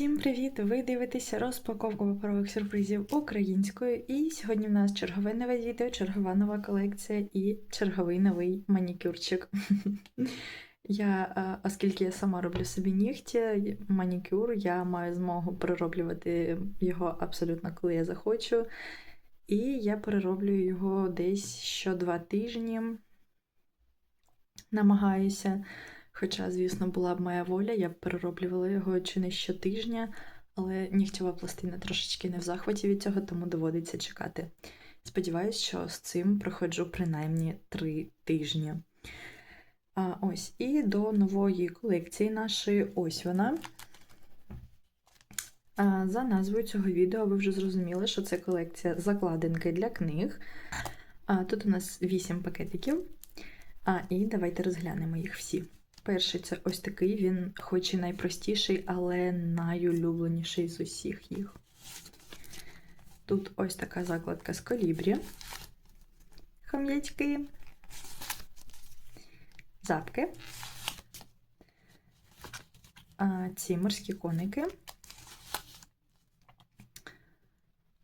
Всім привіт! Ви дивитеся розпаковку паперових сюрпризів українською. І сьогодні в нас чергове нове відео, чергова нова колекція і черговий новий манікюрчик. Я, е, оскільки я сама роблю собі нігті, манікюр, я маю змогу перероблювати його абсолютно коли я захочу. І я перероблюю його десь що два тижні. Намагаюся. Хоча, звісно, була б моя воля, я б перероблювала його чи не щотижня, але нігтєва пластина трошечки не в захваті від цього, тому доводиться чекати. Сподіваюсь, що з цим проходжу принаймні три тижні. А, Ось, і до нової колекції нашої ось вона. А, За назвою цього відео ви вже зрозуміли, що це колекція закладинки для книг. А, Тут у нас 8 пакетиків. А, І давайте розглянемо їх всі. Перший це ось такий, він, хоч і найпростіший, але найулюбленіший з усіх їх. Тут ось така закладка з колібрі. Хом'ячки. Запки. А, ці морські коники.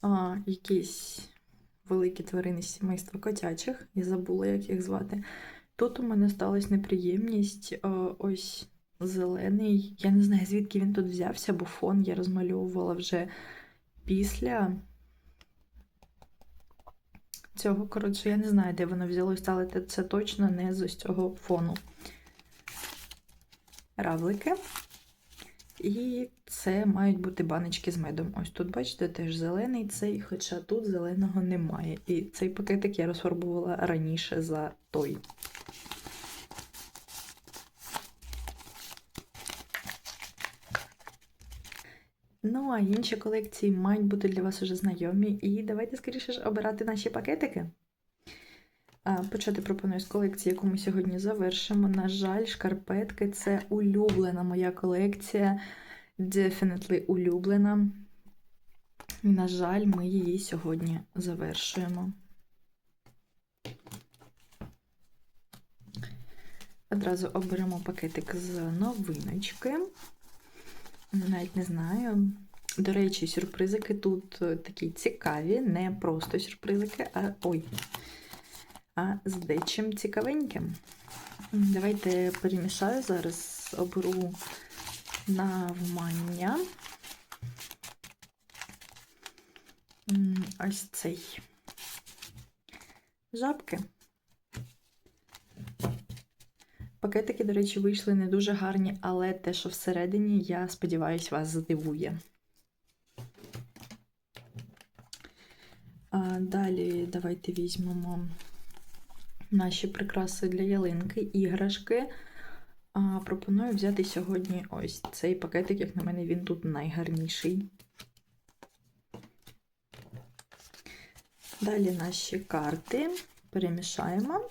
А, якісь великі тварини сімейства котячих. Я забула, як їх звати. Тут у мене сталася неприємність. Ось зелений. Я не знаю, звідки він тут взявся, бо фон я розмальовувала вже після цього. Коротше, я не знаю, де воно взялося, але це точно не з ось цього фону. Равлики. І це мають бути баночки з медом. Ось тут, бачите, теж зелений цей, хоча тут зеленого немає. І цей пакетик я розфарбувала раніше за той. Ну, а інші колекції мають бути для вас уже знайомі. І давайте скоріше ж обирати наші пакетики. Почати пропоную з колекції, яку ми сьогодні завершимо. На жаль, шкарпетки це улюблена моя колекція. Definitely улюблена. На жаль, ми її сьогодні завершуємо. Одразу оберемо пакетик з новиночки. Навіть не знаю. До речі, сюрпризики тут такі цікаві, не просто сюрпризики, а ой, а з дечим цікавеньким. Давайте перемішаю зараз, оберу навмання. Ось цей жабки. Пакетики, до речі, вийшли не дуже гарні, але те, що всередині, я сподіваюся, вас здивує. А Далі давайте візьмемо наші прикраси для ялинки, іграшки. А, Пропоную взяти сьогодні ось цей пакетик, як на мене, він тут найгарніший. Далі наші карти перемішаємо.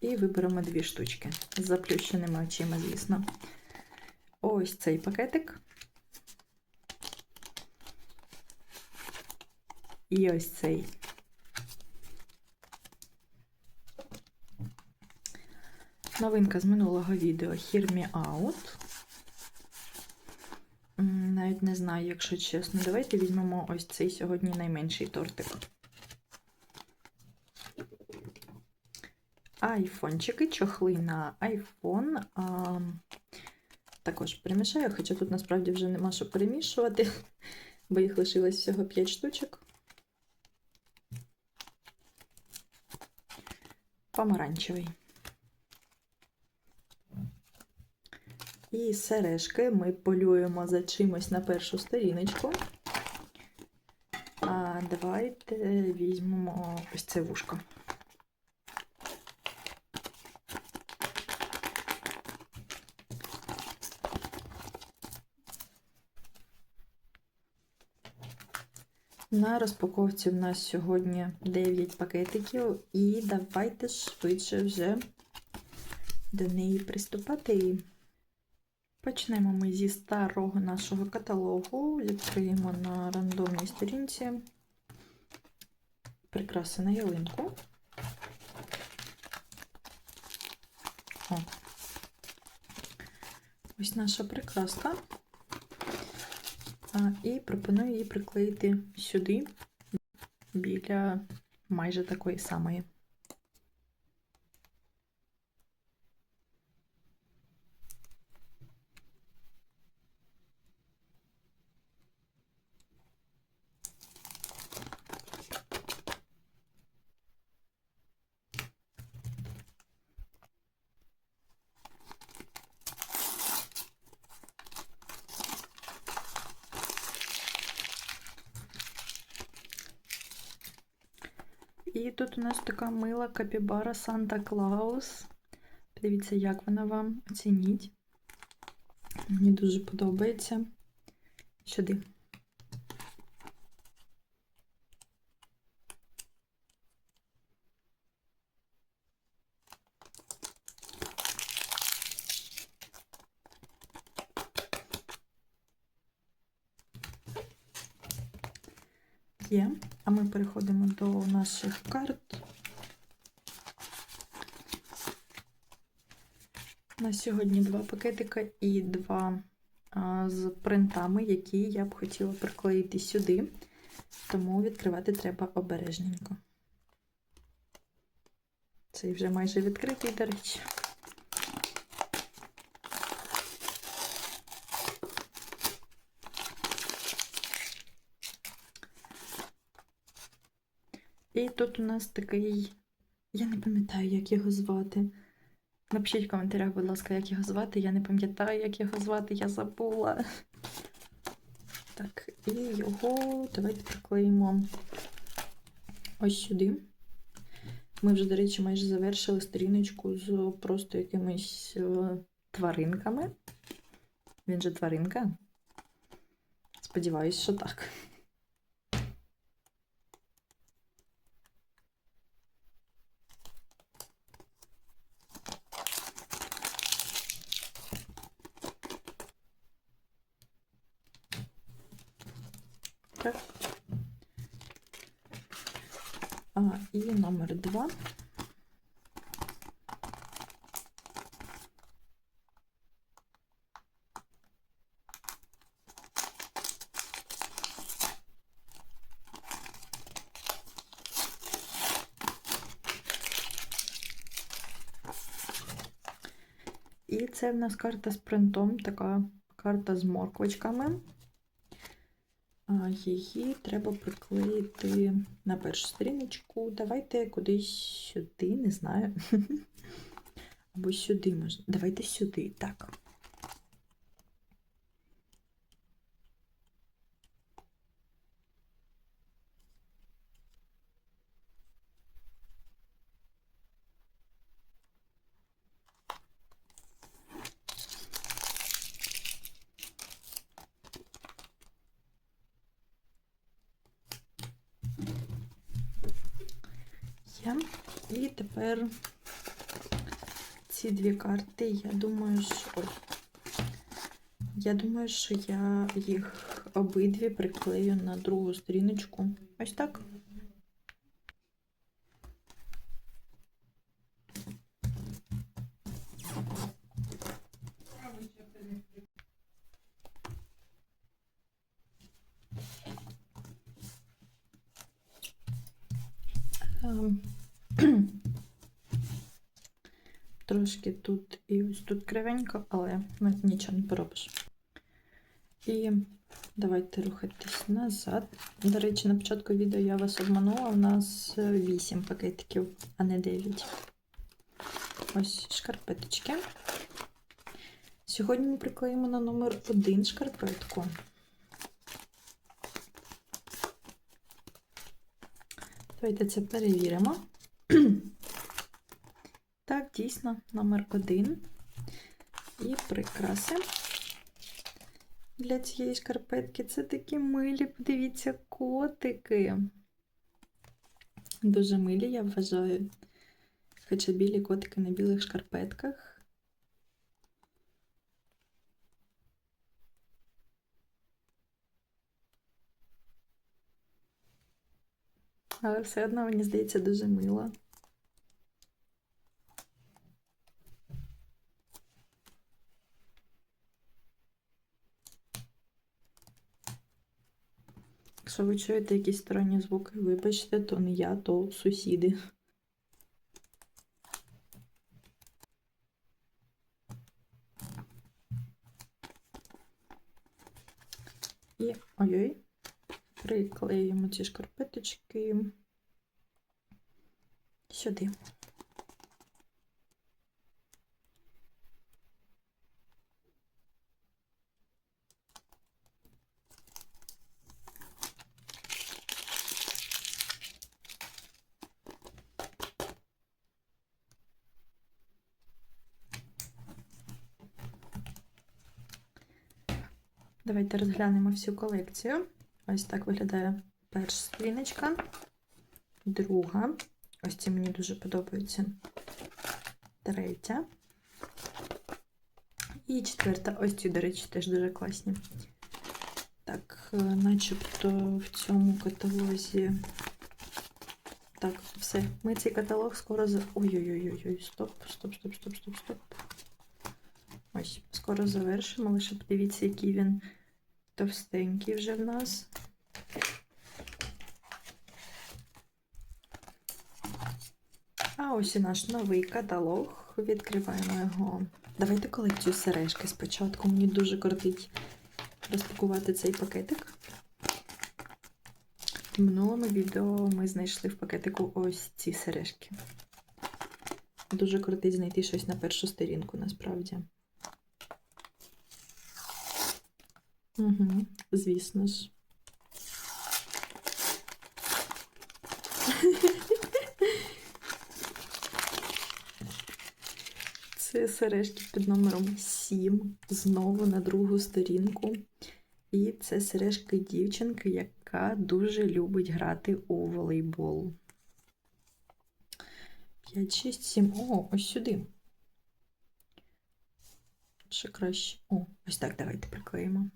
І виберемо дві штучки з заплющеними очима, звісно. Ось цей пакетик. І ось цей. Новинка з минулого відео Hear Me Out. Навіть не знаю, якщо чесно. Давайте візьмемо ось цей сьогодні найменший тортик. Айфончики, чохли на айфон. Також перемішаю, хоча тут насправді вже нема що перемішувати, бо їх лишилось всього 5 штучок. Помаранчевий. І сережки ми полюємо за чимось на першу сторіночку. А давайте візьмемо ось це вушко. На розпаковці в нас сьогодні 9 пакетиків, і давайте швидше вже до неї приступати. Почнемо ми зі старого нашого каталогу, відкриємо на рандомній сторінці прикраси на ялинку. О. Ось наша прикраска. І пропоную її приклеїти сюди, біля майже такої самої. І тут у нас така мила капібара Санта Клаус. Подивіться, як вона вам оцініть. Мені дуже подобається. Сюди. Є. А ми переходимо до наших карт. На сьогодні два пакетика і два з принтами, які я б хотіла приклеїти сюди, тому відкривати треба обережненько. Цей вже майже відкритий, до речі. І тут у нас такий, я не пам'ятаю, як його звати. Напишіть в коментарях, будь ласка, як його звати. Я не пам'ятаю, як його звати, я забула. Так, і його давайте приклеїмо ось сюди. Ми вже, до речі, майже завершили сторіночку з просто якимись е, тваринками. Він же тваринка. Сподіваюсь, що так. Так. А, і номер два. І це в нас карта з принтом, така карта з морквочками. Її треба приклеїти на першу сторіночку. Давайте кудись сюди, не знаю. Або сюди можна. Давайте сюди, так. Є. І тепер ці дві карти, я думаю, що я думаю, що я їх обидві приклею на другу сторіночку. Ось так. Трошки тут і ось тут кривенько, але ну, нічого не поробиш. І давайте рухатись назад. До речі, на початку відео я вас обманула, у нас 8 пакетиків, а не 9. Ось шкарпеточки. Сьогодні ми приклеїмо на номер 1 шкарпетку. Давайте це перевіримо. Так, дійсно, номер один. І прикраси для цієї шкарпетки. Це такі милі, подивіться, котики. Дуже милі, я вважаю. Хоча білі котики на білих шкарпетках. Але все одно, мені здається, дуже мило. Якщо ви чуєте якісь сторонні звуки, вибачте, то не я, то сусіди. І ой-ой, приклеїмо ці шкарпеточки сюди. Давайте розглянемо всю колекцію. Ось так виглядає перша сторіночка, друга. Ось ці мені дуже подобаються. Третя. І четверта. Ось ці, до речі, теж дуже класні. Так, е, начебто в цьому каталозі. Так, все. Ми цей каталог скоро. Ой-ой-ой, стоп, стоп, стоп, стоп, стоп, стоп. Ось, скоро завершимо, лише подивіться, який він товстенький вже в нас. А ось і наш новий каталог. Відкриваємо його. Давайте колекцію сережки спочатку. Мені дуже кортить розпакувати цей пакетик. В минулому відео ми знайшли в пакетику ось ці сережки. Дуже крутить знайти щось на першу сторінку, насправді. Угу, звісно ж. Це сережки під номером 7, знову на другу сторінку. І це сережки дівчинки, яка дуже любить грати у волейбол. 5, 6, 7. О, ось сюди. Ще краще. О, ось так давайте приклеїмо.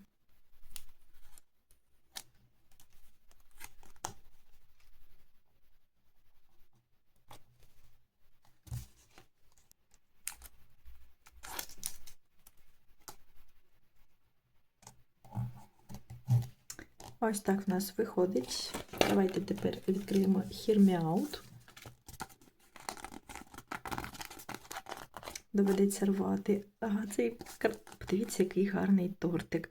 Ось так в нас виходить. Давайте тепер відкриємо Hear Me Out. Доведеться рвати. Ага, цей подивіться, який гарний тортик.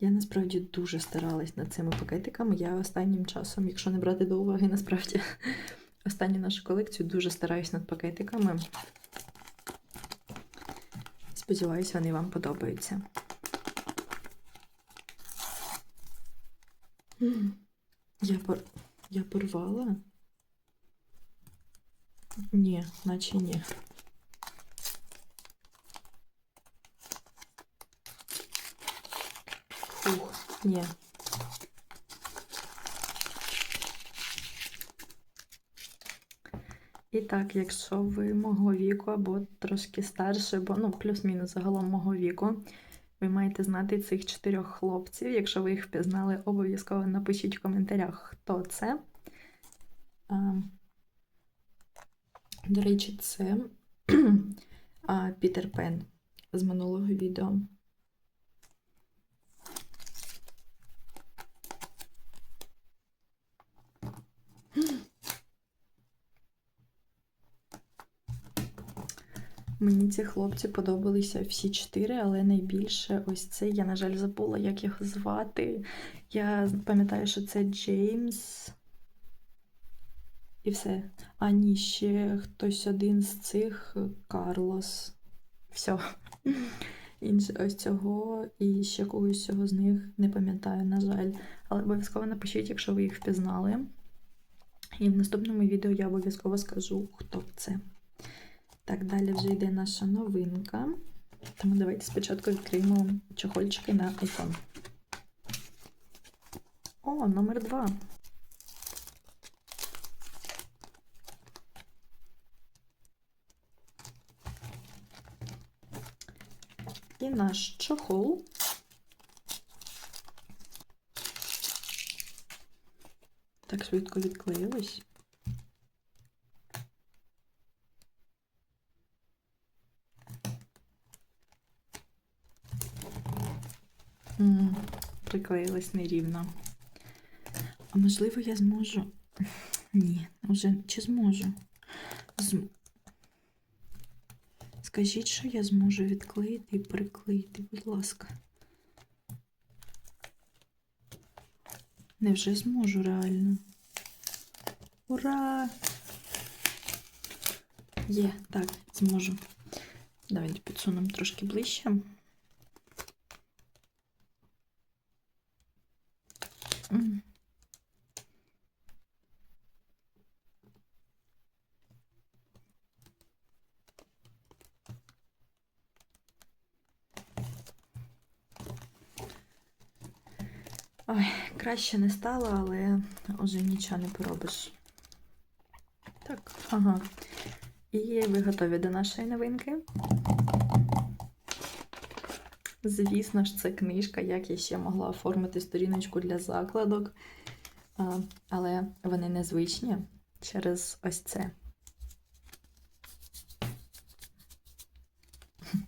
Я насправді дуже старалась над цими пакетиками. Я останнім часом, якщо не брати до уваги, насправді останню нашу колекцію дуже стараюсь над пакетиками. Сподіваюсь, вони вам подобаються. Я пор... Я порвала? Ні, наче ні. Фух, ні. І так, якщо ви мого віку або трошки старше, бо ну, плюс-мінус загалом мого віку, ви маєте знати цих чотирьох хлопців. Якщо ви їх впізнали, обов'язково напишіть в коментарях, хто це. До речі, це Пітер Пен з минулого відео. Мені ці хлопці подобалися всі чотири, але найбільше ось цей. Я, на жаль, забула, як його звати. Я пам'ятаю, що це Джеймс. І все. А ні, ще хтось один з цих Карлос. Все. Інше ось цього і ще когось цього з них не пам'ятаю, на жаль. Але обов'язково напишіть, якщо ви їх впізнали. І в наступному відео я обов'язково скажу, хто це. Так, далі вже йде наша новинка. Тому давайте спочатку відкриємо чохольчики на iPhone. О, номер два. І наш чохол. Так швидко відклеїлось. Приклеїлась нерівно. А можливо, я зможу. Ні, вже чи зможу? Зм... Скажіть, що я зможу відклеїти і приклеїти, будь ласка. Невже зможу реально? Ура! Є, так, зможу. Давайте підсунемо трошки ближче. Ой, краще не стало, але вже нічого не поробиш. Так, ага. І ви готові до нашої новинки? Звісно ж, це книжка, як я ще могла оформити сторіночку для закладок. Але вони незвичні через ось це.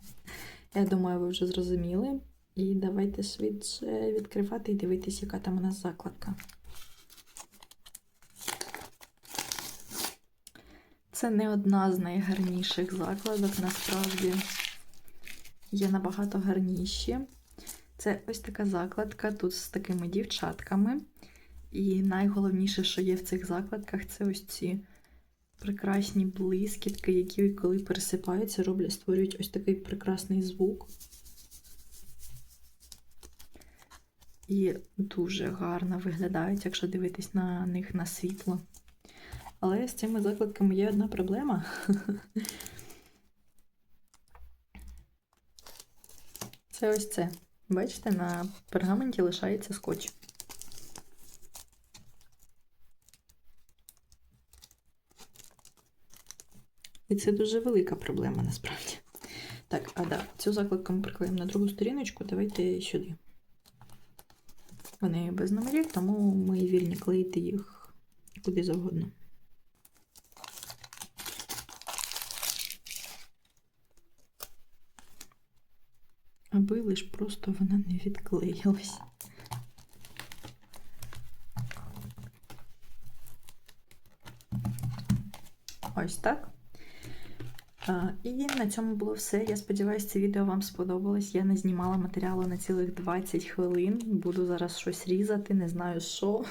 Я думаю, ви вже зрозуміли. І давайте швидше відкривати і дивитись, яка там у нас закладка. Це не одна з найгарніших закладок, насправді є набагато гарніші. Це ось така закладка тут з такими дівчатками. І найголовніше, що є в цих закладках, це ось ці прекрасні блискітки, які, коли пересипаються, роблять, створюють ось такий прекрасний звук. І дуже гарно виглядають, якщо дивитись на них на світло. Але з цими закладками є одна проблема. Це ось це. Бачите, на пергаменті лишається скотч. І це дуже велика проблема насправді. Так, а да, цю закладку ми приклеїмо на другу сторіночку. Давайте сюди. Вони без номерів, тому ми вільні клеїти їх куди завгодно. Аби лиш просто вона не відклеїлась. Ось так. І на цьому було все. Я сподіваюся, це відео вам сподобалось. Я не знімала матеріалу на цілих 20 хвилин. Буду зараз щось різати, не знаю що,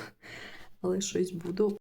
але щось буду.